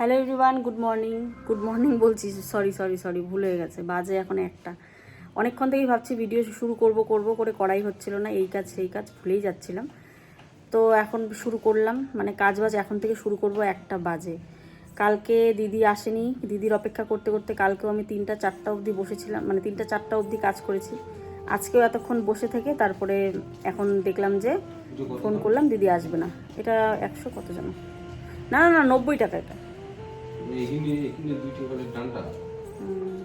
Hello everyone good morning good morning বলছি sorry sorry sorry ভুল হয়ে গেছে বাজে এখন একটা। অনেকক্ষণ থেকেই ভাবছি ভিডিও শুরু করব করব করে করাই হচ্ছিল না এই কাজ সেই কাজ ভুলেই যাচ্ছিলাম। তো এখন শুরু করলাম মানে কাজ বাজ এখন থেকে শুরু করব একটা বাজে। কালকে দিদি আসেনি দিদির অপেক্ষা করতে করতে কালকেও আমি তিনটা চারটা অবধি বসেছিলাম মানে তিনটা চারটা অবধি কাজ করেছি। আজকেও এতক্ষণ বসে থেকে তারপরে এখন দেখলাম যে ফোন করলাম দিদি আসবে না। এটা একশো কত জানো? না না না নব্বই টাকা এটা। এখানে এখানে দুইটা করে হুম,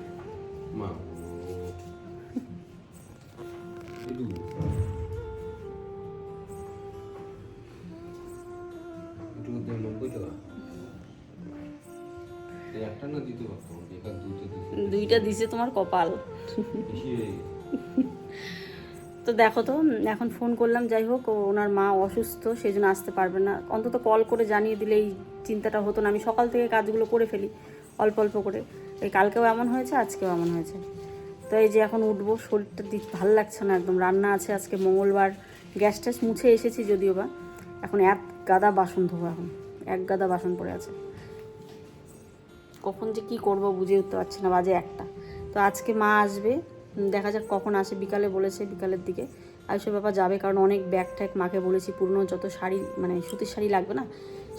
মা। দুইটা দিছে তোমার কপাল। তো দেখো তো এখন ফোন করলাম যাই হোক ওনার মা অসুস্থ সেই জন্য আসতে পারবে না। অন্তত কল করে জানিয়ে দিলে এই চিন্তাটা হতো না। আমি সকাল থেকে কাজগুলো করে ফেলি, অল্প অল্প করে। এই কালকেও এমন হয়েছে, আজকেও এমন হয়েছে। তো এই যে এখন উঠবো, শরীরটা দিক ভালো লাগছে না একদম। রান্না আছে আজকে, মঙ্গলবার। গ্যাস ট্যাস মুছে এসেছি যদিও বা। এখন এক গাদা বাসন ধোবো এখন। এক গাদা বাসন পড়ে আছে। কখন যে কি করব বুঝে উঠতে পারছি না, বাজে একটা। তো আজকে মা আসবে দেখা যাক কখন আসে। বিকালে বলেছে, বিকালের দিকে। আয়ুষের বাবা যাবে, কারণ অনেক ব্যাগ ট্যাগ মাকে বলেছি, পুরনো যত শাড়ি মানে সুতির শাড়ি লাগবে না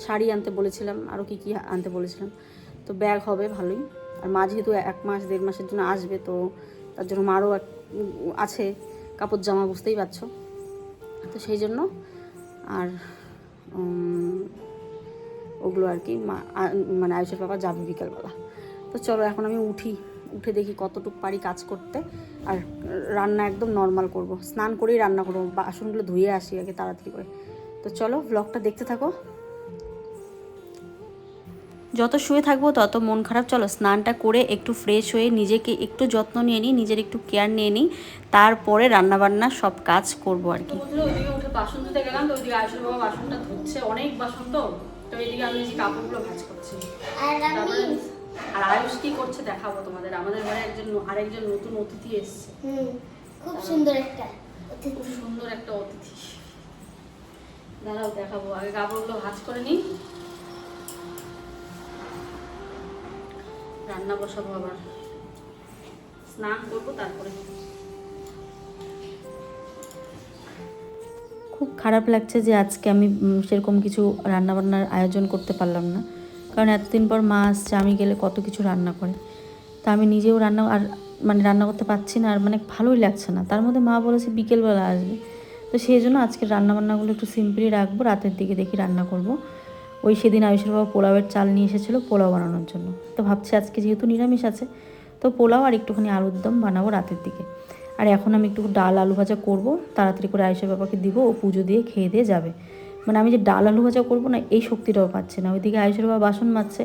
শাড়ি আনতে বলেছিলাম আরও কী কী আনতে বলেছিলাম। তো ব্যাগ হবে ভালোই। আর মা যেহেতু এক মাস, দেড় মাসের জন্য আসবে, তো তার জন্য মারও আছে, কাপড় জামা বুঝতেই পারছ। তো সেই জন্য আর ওগুলো আর কি মানে আয়ুষের বাবা যাবে বিকালবেলা। তো চলো এখন আমি উঠি, উঠে দেখি কতটুকু পারি কাজ করতে। আর রান্না একদম নর্মাল করব। স্নান করেই রান্না করব, বাসনগুলো ধুয়ে আসি আগে তাড়াতাড়ি করে। তো চলো ব্লগটা দেখতে থাকো। যত শুয়ে থাকব তত মন খারাপ। চলো স্নানটা করে একটু ফ্রেশ হয়ে নিজেকে একটু যত্ন নিয়ে নিই নিজের একটু কেয়ার নিয়ে নিই। তারপরে রান্নাবান্না সব কাজ করব আর কি। ওইদিকে উঠে বাসন ধুতে গেলাম তো ওইদিকে আয়ুষের বাবা বাসনটা ধুচ্ছে। অনেক বাসন তো। তো এইদিকে আমি যে কাপড়গুলো ভাজ করছি। আর আমি তারপরে- আর আয়ুষ কি করছে দেখাবো তোমাদের। আমাদের ঘরে একজন আরেকজন নতুন অতিথি এসছে। খুব সুন্দর একটা খুব সুন্দর একটা অতিথি। দাঁড়াও দেখাবো। আগে কাপড়গুলো ভাজ করে নিই। রান্না বসাবো আবার। স্নান করব, তারপরে খুব। খারাপ লাগছে যে আজকে আমি সেরকম কিছু রান্নাবান্নার আয়োজন করতে পারলাম না। কারণ এতদিন পর মা আসছে, আমি গেলে কত কিছু রান্না করে। তা আমি নিজেও রান্না, আর মানে রান্না করতে পারছি না, আর মানে ভালোই লাগছে না। তার মধ্যে মা বলেছে বিকেলবেলা আসবে। তো সেই জন্য আজকের রান্নাবান্নাগুলো একটু সিম্পলি রাখব, রাতের দিকে দেখি রান্না করব। ওই সেদিন আয়ুষের বাবা পোলাওয়ের চাল নিয়ে এসেছিল পোলাও বানানোর জন্য। তো ভাবছি আজকে যেহেতু নিরামিষ আছে, তো পোলাও আর একটুখানি আলুর দম বানাবো রাতের দিকে। আর এখন আমি একটু ডাল আলু ভাজা করব, তাড়াতাড়ি করে আয়ুষের বাবাকে দিব, ও পুজো দিয়ে খেয়ে দিয়ে যাবে। মানে আমি যে ডাল আলু ভাজা করব না, এই শক্তিটাও পাচ্ছে না। ওইদিকে আয়ুষের বাবা বাসন মাজছে,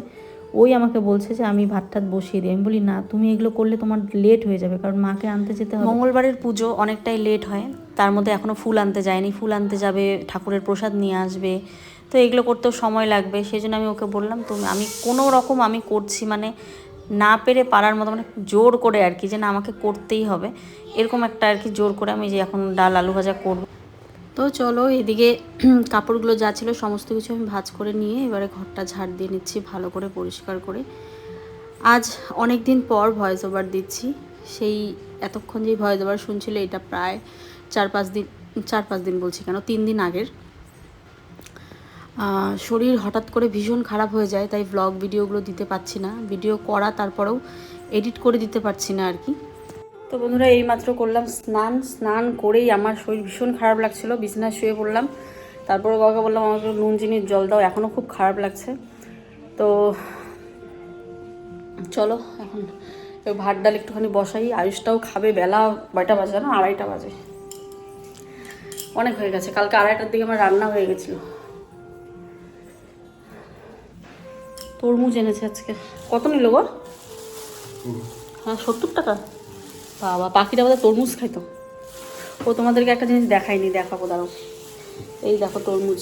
ওই আমাকে বলছে যে আমি ভাত টাত বসিয়ে দিই। আমি বলি, না, তুমি এগুলো করলে তোমার লেট হয়ে যাবে, কারণ মাকে আনতে যেতে হবে। মঙ্গলবারের পুজো অনেকটাই লেট হয়। তার মধ্যে এখনও ফুল আনতে যায়নি। ফুল আনতে যাবে, ঠাকুরের প্রসাদ নিয়ে আসবে। তো এগুলো করতেও সময় লাগবে সেই জন্য আমি ওকে বললাম, তুমি, আমি কোনো রকম আমি করছি মানে না পেরে পারার মতো মানে জোর করে আর কি, যে না, আমাকে করতেই হবে। এরকম একটা আর কি জোর করে আমি যে এখন ডাল, আলু ভাজা করব। তো চলো, এদিকে কাপড়গুলো যা ছিল সমস্ত কিছু আমি ভাজ করে নিয়ে এবারে ঘরটা ঝাড় দিয়ে নিচ্ছি ভালো করে, পরিষ্কার করে। আজ অনেক দিন পর ভয়েস ওভার দিচ্ছি। সেই এতক্ষণ যে ভয়েস ওভার শুনছিল, এটা প্রায় চার পাঁচ দিন, চার পাঁচ দিন বলছি কেন, তিন দিন আগের। শরীর হঠাৎ করে ভীষণ খারাপ হয়ে যায়, তাই ব্লগ ভিডিওগুলো দিতে পারছি না। ভিডিও করা, তারপরেও এডিট করে দিতে পারছি না আর কি। তো বন্ধুরা, এইমাত্র করলাম স্নান। স্নান করেই আমার শরীর ভীষণ খারাপ লাগছিল, বিছানায় শুয়ে পড়লাম। তারপরে বাবাকে বললাম, আমাকে নুন চিনির জল দাও এখনও খুব খারাপ লাগছে। তো চলো, এখন ভাত ডাল একটুখানি বসাই। আয়ুষটাও খাবে বেলা কয়টা বাজে না আড়াইটা বাজে। অনেক হয়ে গেছে। কালকে আড়াইটার দিকে আমার রান্না হয়ে গেছিল। তরমুজ এনেছে আজকে। কত নিল গো? হ্যাঁ সত্তর টাকা? বাবা পাখিটা বোধহয় তরমুজ খাইতো। ও তোমাদেরকে একটা জিনিস দেখাইনি দেখাবো দাঁড়াও। এই দেখো তরমুজ।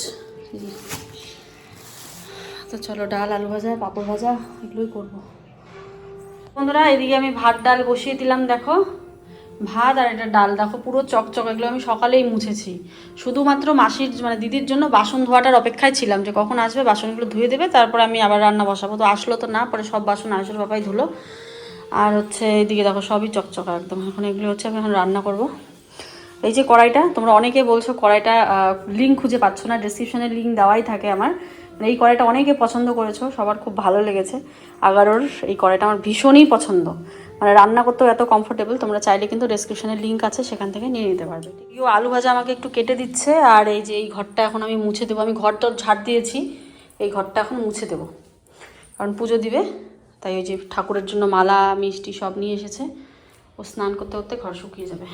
তো চলো ডাল আলু ভাজা পাঁপড় ভাজা এগুলোই করব। বন্ধুরা এদিকে আমি ভাত ডাল বসিয়ে দিলাম দেখো। ভাত আর এটা ডাল, দেখো পুরো চকচক, এগুলো আমি সকালেই মুছেছি। শুধুমাত্র মাসির মানে দিদির জন্য বাসন ধোয়াটার অপেক্ষায় ছিলাম যে কখন আসবে, বাসনগুলো ধুয়ে দেবে, তারপর আমি আবার রান্না বসাবো। তো আসলো তো না, পরে সব বাসন আসল বাবাই ধুলো। আর হচ্ছে এইদিকে দেখো সবই চকচক একদম। এখন এগুলো হচ্ছে আমি এখন রান্না করব। এই যে কড়াইটা, তোমরা অনেকে বলছো কড়াইটা লিঙ্ক খুঁজে পাচ্ছ না ডিসক্রিপশনে লিঙ্ক দেওয়াই থাকে আমার। মানে এই কড়াইটা অনেকে পছন্দ করেছ, সবার খুব ভালো লেগেছে। আগারোর এই কড়াইটা আমার ভীষণই পছন্দ। মানে রান্না করতেও এত কমফোর্টেবল তোমরা চাইলে কিন্তু ডেসক্রিপশনে লিঙ্ক আছে, সেখান থেকে নিয়ে নিতে পারবে। কেউ আলু ভাজা আমাকে একটু কেটে দিচ্ছে, আর এই যে এই ঘরটা এখন আমি মুছে দেবো। আমি ঘর ঘরটা ঝাড় দিয়েছি, এই ঘরটা এখন মুছে দেবো। কারণ পুজো দিবে, তাই ওই যে ঠাকুরের জন্য মালা, মিষ্টি সব নিয়ে এসেছে। ও স্নান করতে করতে ঘর শুকিয়ে যাবে।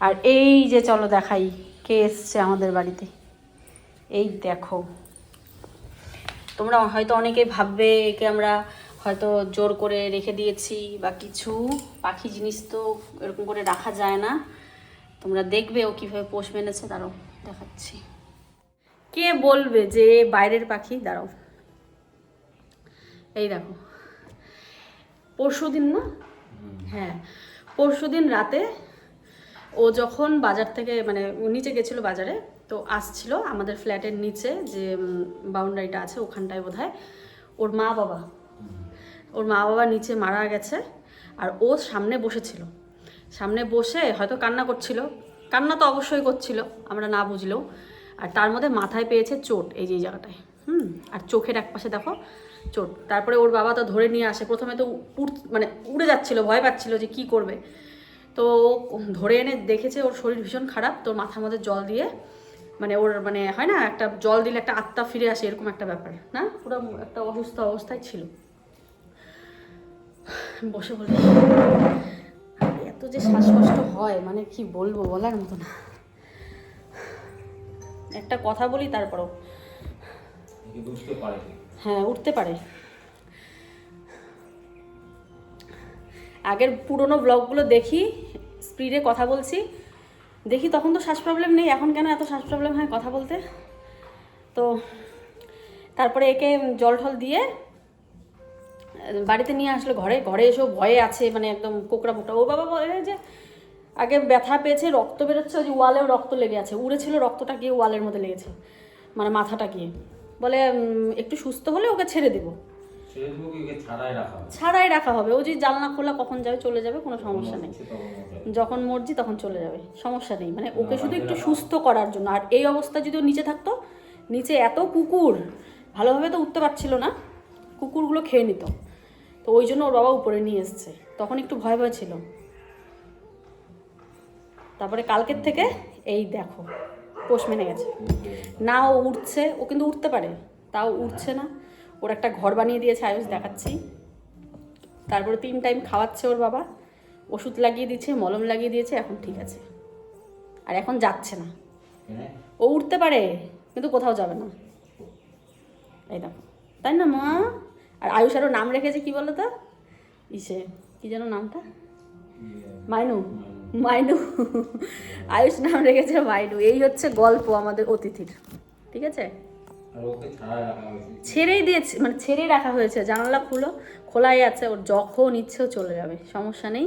আর এই যে চলো দেখাই, কে এসছে আমাদের বাড়িতে? এই দেখো। তোমরা হয়তো অনেকে ভাববে, একে আমরা হয়তো জোর করে রেখে দিয়েছি বা কিছু পাখি জিনিস তো এরকম করে রাখা যায় না। তোমরা দেখবে ও কীভাবে পোষ মেনেছে দাঁড়াও দেখাচ্ছি। কে বলবে যে বাইরের পাখি? দাঁড়াও। এই দেখো। পরশু দিন না? হ্যাঁ। পরশু দিন রাতে ও যখন বাজার থেকে মানে নিচে গেছিল বাজারে তো আসছিল আমাদের ফ্ল্যাটের নিচে যে বাউন্ডারিটা আছে ওখানটায় বোধ ওর মা বাবা ওর মা বাবা নিচে মারা গেছে আর ও সামনে বসেছিল। সামনে বসে হয়তো কান্না করছিল। কান্না তো অবশ্যই করছিল, আমরা না বুঝলেও। আর তার মধ্যে মাথায় পেয়েছে চোট এই যে জায়গাটায়, হুম? আর চোখের এক পাশে দেখো, চোট। তারপরে ওর বাবা তো ধরে নিয়ে আসে, প্রথমে তো উড় মানে উড়ে যাচ্ছিল, ভয় পাচ্ছিল যে কি করবে। তো ধরে এনে দেখেছে ওর শরীর ভীষণ খারাপ তোর মাথার মধ্যে জল দিয়ে মানে ওর মানে হয় না, একটা জল দিলে একটা আত্মা ফিরে আসে, এরকম একটা ব্যাপার, না? পুরো একটা অসুস্থ অবস্থায় ছিল। বসে বলে এত যে শ্বাসকষ্ট হয় মানে কি বলব বলার মতো না। একটা কথা বলি তারপরও। হ্যাঁ উঠতে পারে। আগের পুরনো ব্লগগুলো দেখি স্পিডে কথা বলছি। দেখি তখন তো শ্বাস প্রবলেম নেই এখন কেন এত শ্বাস প্রবলেম হয় কথা বলতে? তো তারপরে একে জল ঠল দিয়ে বাড়িতে নিয়ে আসলো ঘরে ঘরে এসেও ভয়ে আছে মানে একদম কোকড়া মোকড়া। ও বাবা বলে যে আগে ব্যথা পেয়েছে রক্ত বেরোচ্ছে ওই যে ওয়ালেও রক্ত লেগে আছে। উড়েছিল রক্তটা গিয়ে ওয়ালের মধ্যে লেগেছে মানে মাথাটা গিয়ে। বলে একটু সুস্থ হলে ওকে ছেড়ে দেবো। ছাড়াই রাখা হবে? ও যে জানলা খোলা কখন যাবে চলে যাবে কোনো সমস্যা নেই। যখন মর্জি তখন চলে যাবে সমস্যা নেই। মানে ওকে শুধু একটু সুস্থ করার জন্য। আর এই অবস্থা যদি ও নিচে থাকতো নিচে এত কুকুর ভালোভাবে তো উঠতে পারছিল না কুকুরগুলো খেয়ে নিত। তো ওই জন্য ওর বাবা উপরে নিয়ে এসছে। তখন একটু ভয় ভয় ছিল। তারপরে কালকের থেকে এই দেখো পোষ মেনে গেছে। না ও উঠছে ও কিন্তু উঠতে পারে তাও উঠছে না। ওর একটা ঘর বানিয়ে দিয়েছে আয়ুষ দেখাচ্ছি। তারপরে তিন টাইম খাওয়াচ্ছে ওর বাবা। ওষুধ লাগিয়ে দিচ্ছে মলম লাগিয়ে দিয়েছে এখন ঠিক আছে। আর এখন যাচ্ছে না। হ্যাঁ? ও উঠতে পারে কিন্তু কোথাও যাবে না। এই দেখো। তাই না মা? আর আয়ুষ আরও নাম রেখেছে কি বলো তো ইসে কি যেন নামটা? মাইনু। মাইনু। আয়ুষ নাম রেখেছে মাইনু। এই হচ্ছে গল্প আমাদের অতিথির। ঠিক আছে? ছেড়েই দিয়েছে মানে ছেড়েই রাখা হয়েছে। জানালা খুলো খোলাই আছে। ওর যখন ইচ্ছেও চলে যাবে। সমস্যা নেই।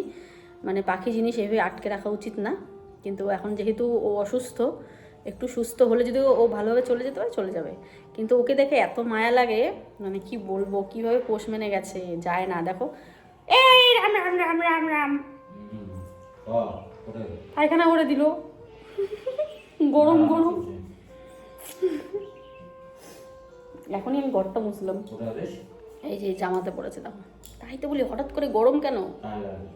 মানে পাখি জিনিস এভাবে আটকে রাখা উচিত না। কিন্তু এখন যেহেতু ও অসুস্থ একটু সুস্থ হলে যদি ও ভালোভাবে চলে যেতে পারে চলে যাবে। কিন্তু ওকে দেখে এত মায়া লাগে মানে কি বলব কীভাবে পোষ মেনে গেছে যায় না। দেখো এই রাম রাম রাম রাম রাম? পায়খানা করে দিল। গরম গরম। এখনই আমি ঘরটা মুছলাম। এই যে জামাতে পড়েছে দেখো তাই তো বলি হঠাৎ করে গরম কেন? টাইম লাগে।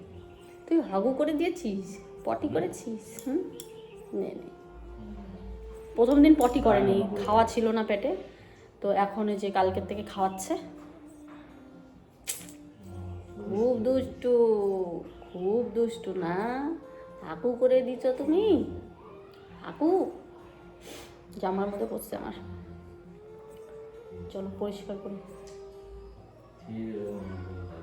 তুই হাগু করে দিয়েছিস পটি করেছিস? হুম? নে নে। প্রথম দিন পটি করেনি খাওয়া ছিল না পেটে। তো এখন এই যে কালকের থেকে খাওয়াচ্ছে। খুব দুষ্টু খুব দুষ্টু না। হাকু করে দিচ্ছ তুমি। হাকু। জামার মধ্যে পড়ছে আমার। চলো পরিষ্কার করি ঠিক আছে।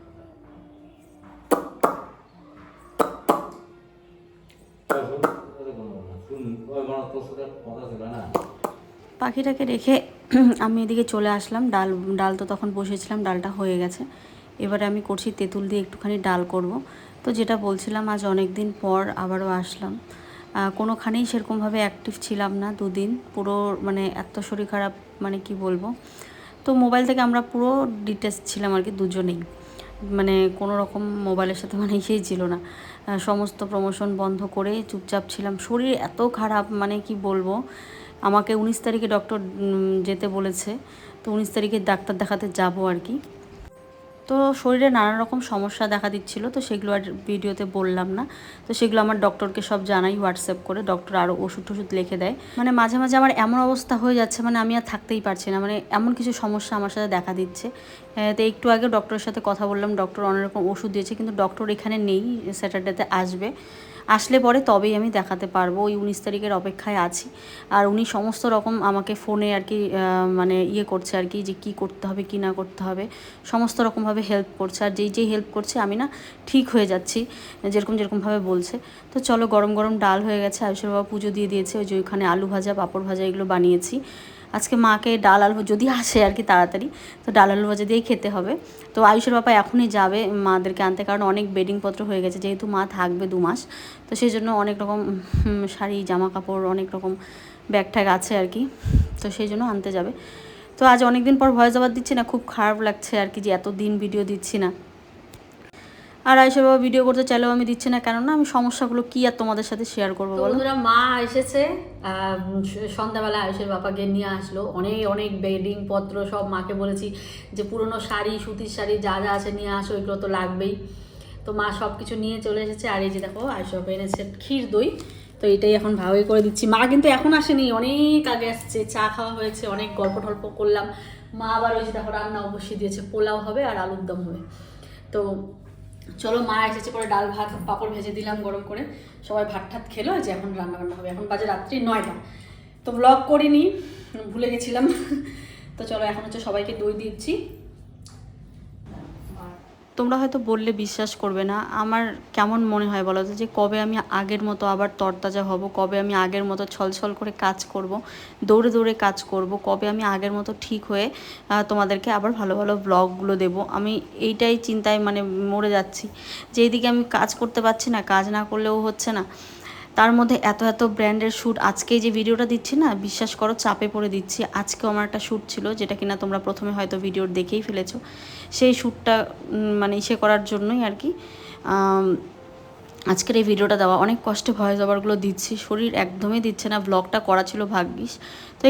চল, শোন, ওদের কোনো কথা না। শুন, ওই মানে তোর সাথে কথা ছিল না? পাখিটাকে রেখে আমি এদিকে চলে আসলাম। ডাল ডাল তো তখন বসেছিলাম, ডালটা হয়ে গেছে। এবারে আমি করছি তেঁতুল দিয়ে একটুখানি ডাল করব। তো যেটা বলছিলাম, আজ অনেক দিন পর আবারও আসলাম। কোনোখানেই সেরকমভাবে অ্যাক্টিভ ছিলাম না দুদিন। পুরো মানে এত শরীর খারাপ মানে কি বলব? তো মোবাইল থেকে আমরা পুরো ডিটেলস ছিলাম আর কি দুজনেই। মানে কোনো রকম মোবাইলের সাথে মানে ইসেই ছিল না। সমস্ত প্রমোশন বন্ধ করে চুপচাপ ছিলাম। শরীর এত খারাপ মানে কি বলব? আমাকে উনিশ তারিখে ডক্টর যেতে বলেছে। তো উনিশ তারিখে ডাক্তার দেখাতে যাব আর কি। তো শরীরে নানা রকম সমস্যা দেখা দিচ্ছিল, তো সেগুলো আর ভিডিওতে বললাম না। তো সেগুলো আমার ডক্টরকে সব জানাই, হোয়াটসঅ্যাপ করে। ডক্টর আরও ওষুধ টষুধ লিখে দেয়। মানে মাঝে মাঝে আমার এমন অবস্থা হয়ে যাচ্ছে মানে আমি আর থাকতেই পারছি না। মানে এমন কিছু সমস্যা আমার সাথে দেখা দিচ্ছে। তো একটু আগে ডক্টরের সাথে কথা বললাম। ডক্টর অনেক রকম ওষুধ দিয়েছে, কিন্তু ডক্টর এখানে নেই, স্যাটারডেতে আসবে। আসলে পরে তবেই আমি দেখাতে পারব, ওই উনিশ তারিখের অপেক্ষায় আছি। আর উনি সমস্ত রকম আমাকে ফোনে আর কি মানে ইয়ে করছে আর কি যে কী করতে হবে, কী না করতে হবে, সমস্ত রকমভাবে হেল্প করছে। আর যেই যেই হেল্প করছে, আমি না ঠিক হয়ে যাচ্ছি, যেরকম যেরকমভাবে বলছে। তো চলো গরম গরম ডাল হয়ে গেছে, আয়ুষের বাবা পুজো দিয়ে দিয়েছে, ওই যে ওইখানে আলু ভাজা, পাঁপড় ভাজা এগুলো বানিয়েছি। আজকে মাকে ডাল আলু যদি আসে আর কি তাড়াতাড়ি, তো ডাল আলু ভাজা দিয়েই খেতে হবে। তো আয়ুষের বাবা এখনই যাবে মাদেরকে আনতে, কারণ অনেক বেডিংপত্র হয়ে গেছে, যেহেতু মা থাকবে দু মাস, তো সেই জন্য অনেক রকম শাড়ি জামা কাপড় অনেক রকম ব্যাগ ট্যাগ আছে আর কি, তো সেই জন্য আনতে যাবে। তো আজ অনেক দিন পর ভয়েস ওভার দিচ্ছি না, খুব খারাপ লাগছে আর কি যে এত দিন ভিডিও দিচ্ছি না। আর বাবা ভিডিও করতে চাইলেও আমি দিচ্ছি না। কেননা আমি সমস্যাগুলো কি আর তোমাদের সাথে শেয়ার করব বন্ধুরা মা এসেছে সন্ধ্যাবেলা আয়ুষের বাবাকে নিয়ে আসলো। অনেক অনেক বেডিং পত্র সব মাকে বলেছি যে পুরনো শাড়ি সুতির শাড়ি যা যা আছে নিয়ে আসো এগুলো তো লাগবেই। তো মা সব কিছু নিয়ে চলে এসেছে। আর এই যে দেখো বাবা এনেছে ক্ষীর দই। তো এটাই এখন ভাবে করে দিচ্ছি। মা কিন্তু এখন আসেনি অনেক আগে আসছে। চা খাওয়া হয়েছে অনেক গল্প টল্প করলাম। মা আবার ওই যে দেখো রান্না অবশ্যই দিয়েছে। পোলাও হবে আর আলুর দম হবে। তো চলো মা এসেছে পরে ডাল ভাত, পাঁপড় ভেজে দিলাম গরম করে। সবাই ভাত ঠাত খেলো যে এখন রান্না বান্না হবে। এখন বাজে রাত্রি নয়টা। তো ব্লগ করিনি, ভুলে গেছিলাম। তো চলো এখন হচ্ছে সবাইকে দই দিচ্ছি। তোমরা হয়তো বললে বিশ্বাস করবে না। আমার কেমন মনে হয় বলো যে কবে আমি আগের মতো আবার তরতাজা হব, কবে আমি আগের মতো ছলছল করে কাজ করব, দৌড়ে দৌড়ে কাজ করব, কবে আমি আগের মতো ঠিক হয়ে তোমাদেরকে আবার ভালো ভালো ব্লগগুলো দেব। আমি এইটাই চিন্তায় মানে মরে যাচ্ছি। যে এইদিকে আমি কাজ করতে পারছি না, কাজ না করলেও হচ্ছে না। তার মধ্যে এত এত ব্র্যান্ডের শ্যুট আজকে যে ভিডিওটা দিচ্ছি না, বিশ্বাস করো চাপে পড়ে দিচ্ছি। আজকেও আমার একটা শ্যুট ছিল যেটা কিনা তোমরা প্রথমে হয়তো ভিডিওর দেখেই ফেলেছো। সেই শ্যুটটা মানে ইসে করার জন্যই আর কি। আজকের এই ভিডিওটা দেওয়া। অনেক কষ্টে ভয়েস ওভারগুলো দিচ্ছি। শরীর একদমই দিচ্ছে না। ব্লগটা করা ছিল ভাগ্যিস।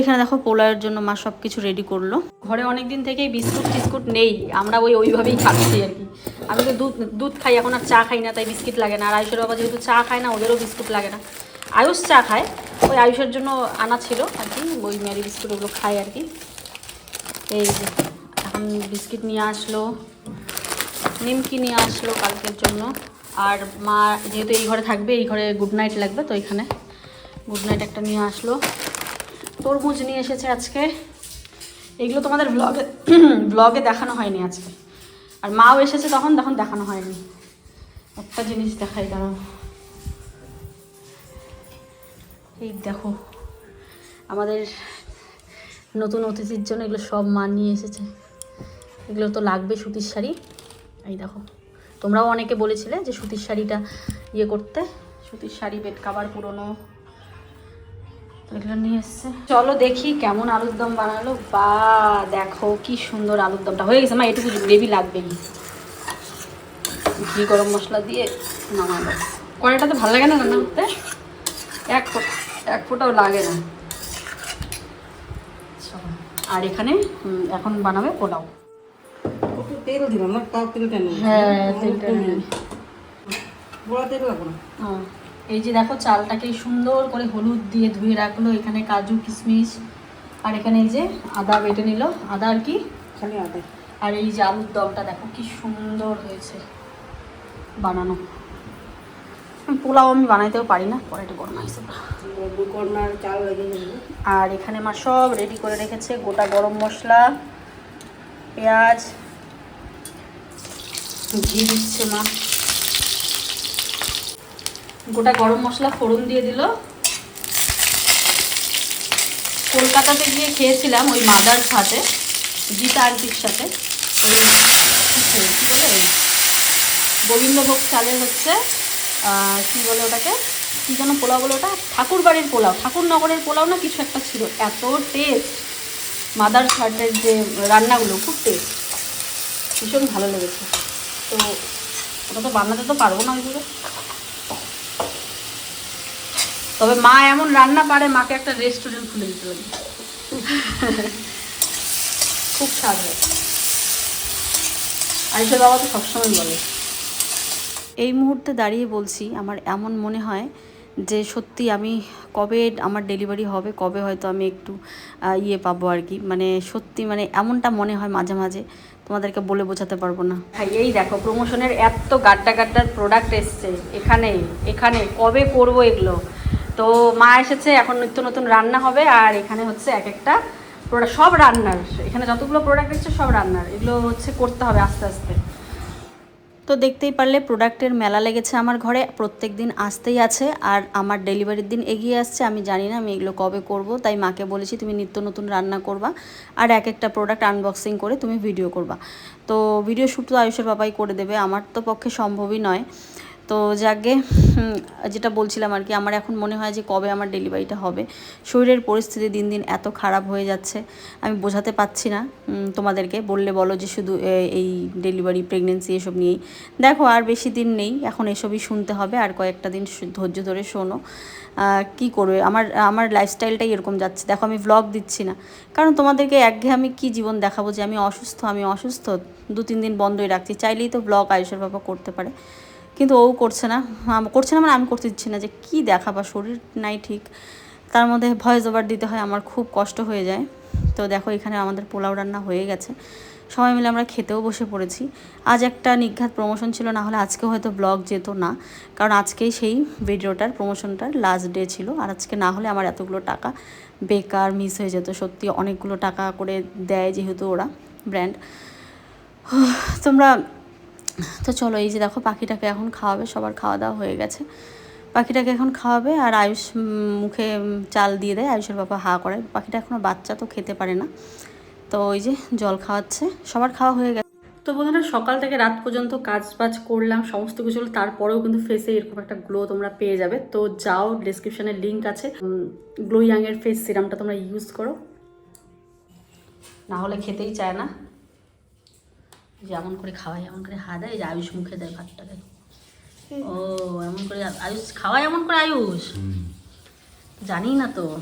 এখানে দেখো পোলাওয়ের জন্য মা সব কিছু রেডি করল। ঘরে অনেক দিন থেকেই বিস্কুট, টিস্কুট নেই। আমরা ওই ওইভাবেই খাচ্ছি আর কি। আমি তো দুধ দুধ খাই, এখন আর চা খাই না, তাই বিস্কিট লাগে না। আর আয়ুষের বাবা যেহেতু চা খায় না, ওদেরও বিস্কুট লাগে না। আয়ুষ চা খায়। ওই আয়ুষের জন্য আনা ছিল আর কি, ওই ম্যারি বিস্কুট ওগুলো খায় আর কি। এই যে, এখন বিস্কিট নিয়ে আসলো, নিমকি নিয়ে আসলো কালকের জন্য। আর মা যেহেতু এই ঘরে থাকবে, এই ঘরে গুড নাইট লাগবে, তো এখানে গুড নাইট একটা নিয়ে আসলো। তরমুজ নিয়ে এসেছে আজকে। এগুলো তোমাদের ব্লগে ব্লগে দেখানো হয়নি আজকে। আর মাও এসেছে তখন তখন দেখানো হয়নি। একটা জিনিস দেখাই, দাঁড়াও। এই দেখো, আমাদের নতুন অতিথির জন্য এগুলো সব মা নিয়ে এসেছে। এগুলো তো লাগবে সুতির শাড়ি। এই দেখো, তোমরাও অনেকে বলেছিলে যে সুতির শাড়িটা ইয়ে করতে, সুতির শাড়ি বেড কাভার পুরনো। এগুলো নিয়ে এসছে। চলো দেখি কেমন আলুর দম বানালো। বা দেখো কি সুন্দর আলুর দমটা। হয়ে গেছে মা এটুকু গ্রেভি লাগবেই ঘি গরম মশলা দিয়ে নামাবো কড়াইটা তো ভালো লাগে না রান্না করতে। এক ফোঁটা এক ফোঁটাও লাগে না। আর এখানে এখন বানাবে পোলাও। তেল দিলাম না তাও তেলটা নেই। হ্যাঁ তেলটা নিয়ে বড় তেল লাগবে না? হুম। এই যে দেখো চালটাকে সুন্দর করে হলুদ দিয়ে ধুয়ে রাখল এখানে কাজু কিশমিশ আর এখানে এই যে আদা বেটে নিল। আদা আর কি? খালি আদা। আর এই যে আলুর দমটা দেখো কি সুন্দর হয়েছে বানানো। পোলাও আমি বানাইতেও পারি না পরে একটু গরম যাবে আর এখানে মা সব রেডি করে রেখেছে গোটা গরম মশলা পেঁয়াজ ঘি দিচ্ছে মা। গোটা গরম মশলা ফোড়ন দিয়ে দিল। কলকাতাতে গিয়ে খেয়েছিলাম ওই মাদার সাথে গীতা আন্টির সাথে। ওই কি বলে গোবিন্দভোগ চালের হচ্ছে কি বলে ওটাকে? কী যেন পোলাও বলে ওটা? ঠাকুর বাড়ির পোলাও, ঠাকুরনগরের পোলাও না কিছু একটা ছিল। এত টেস্ট মাদার হার্টের যে রান্নাগুলো, খুব টেস্ট ভীষণ ভালো লেগেছে। তো ওটা তো বানাতে তো পারব না ওইগুলো তবে মা এমন রান্না পারে মাকে একটা রেস্টুরেন্ট খুলে দিতে লাগে খুব স্বাদ হয়। বাবা তো সবসময় বলে। এই মুহূর্তে দাঁড়িয়ে বলছি আমার এমন মনে হয় যে সত্যি আমি কবে আমার ডেলিভারি হবে কবে হয়তো আমি একটু ইয়ে পাবো আর কি। মানে সত্যি মানে এমনটা মনে হয় মাঝে মাঝে তোমাদেরকে বলে বোঝাতে পারব না। ভাই এই দেখো প্রমোশনের এত গাড্ডা গাড্ডার প্রোডাক্ট এসছে। এখানে এখানে কবে করব এগুলো? তো মা এসেছে, এখন নিত্য নতুন রান্না হবে, আর এখানে হচ্ছে এক একটা প্রোডাক্ট সব রান্নার, এখানে যতগুলো প্রোডাক্ট এসছে সব রান্নার, এগুলো হচ্ছে করতে হবে আস্তে আস্তে। তো দেখতেই পারলে প্রোডাক্টের মেলা লেগেছে আমার ঘরে, প্রত্যেক দিন আসতেই আছে, আর আমার ডেলিভারির দিন এগিয়ে আসছে, আমি জানি না আমি এগুলো কবে করব, তাই মাকে বলেছি তুমি নিত্য নতুন রান্না করবা, আর এক একটা প্রোডাক্ট আনবক্সিং করে তুমি ভিডিও করবা। তো ভিডিও শ্যুট তো আয়ুষের বাবাই করে দেবে, আমার তো পক্ষে সম্ভবই নয়। তো যাকে যেটা বলছিলাম আর কি, আমার এখন মনে হয় যে কবে আমার ডেলিভারিটা হবে। শরীরের পরিস্থিতি দিন দিন এত খারাপ হয়ে যাচ্ছে, আমি বোঝাতে পারছি না তোমাদেরকে বললে বলো যে শুধু এই ডেলিভারি প্রেগনেন্সি এসব নিয়েই। দেখো, আর বেশি দিন নেই, এখন এসবই শুনতে হবে, আর কয়েকটা দিন ধৈর্য ধরে শোনো। কি করবে? আমার আমার লাইফস্টাইলটাই এরকম যাচ্ছে। দেখো, আমি ভ্লগ দিচ্ছি না। কারণ তোমাদেরকে একঘেয়ে আমি কী জীবন দেখাবো যে আমি অসুস্থ আমি অসুস্থ দু তিন দিন বন্ধই রাখছি। চাইলেই তো ব্লগ আয়ুষের বাবা করতে পারে। কিন্তু ও করছে না। করছে না মানে আমি করতে দিচ্ছি না যে কী দেখাবা, শরীর নাই ঠিক। তার মধ্যে ভয়েস ওভার দিতে হয়, আমার খুব কষ্ট হয়ে যায়। তো দেখো এখানে আমাদের পোলাও রান্না হয়ে গেছে। সবাই মিলে আমরা খেতেও বসে পড়েছি। আজ একটা নিঘাত প্রমোশন ছিল, না হলে আজকে হয়তো ব্লগ যেত না। কারণ আজকেই সেই ভিডিওটার প্রমোশনটার লাস্ট ডে ছিল। আর আজকে না হলে আমার এতগুলো টাকা বেকার মিস হয়ে যেত। সত্যি অনেকগুলো টাকা করে দেয় যেহেতু ওরা ব্র্যান্ড তোমরা তো চলো, এই যে দেখো পাখিটাকে এখন খাওয়াবে, সবার খাওয়া দাওয়া হয়ে গেছে। পাখিটাকে এখন খাওয়াবে আর আয়ুষ মুখে চাল দিয়ে দেয়। আয়ুষের বাবা হা করে। পাখিটা এখনও বাচ্চা, তো খেতে পারে না। তো ওই যে জল খাওয়াচ্ছে। সবার খাওয়া হয়ে গেছে। তো বন্ধুরা, সকাল থেকে রাত পর্যন্ত কাজ বাজ করলাম, সমস্ত কিছু তারপরেও কিন্তু ফেসে এরকম একটা গ্লো তোমরা পেয়ে যাবে। তো যাও ডিসক্রিপশনে লিঙ্ক আছে। গ্লো ইয়াংয়ের ফেস সিরামটা তোমরা ইউজ করো। না হলে খেতেই চায় না। যেমন করে খাওয়াই এমন করে হা দেয় যে আয়ুষ মুখে দেয় ভাতটাকে ও এমন করে আয়ুষ খাওয়াই এমন করে আয়ুষ। জানি না তো।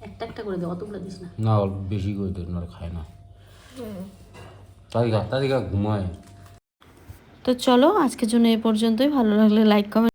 একটা একটা করে দে অতগুলো দিস না। না বেশি করে দেন আর খায় না। তাই ঘুমায়। তো চলো আজকের জন্য এ পর্যন্তই। ভালো লাগলে লাইক কমেন্ট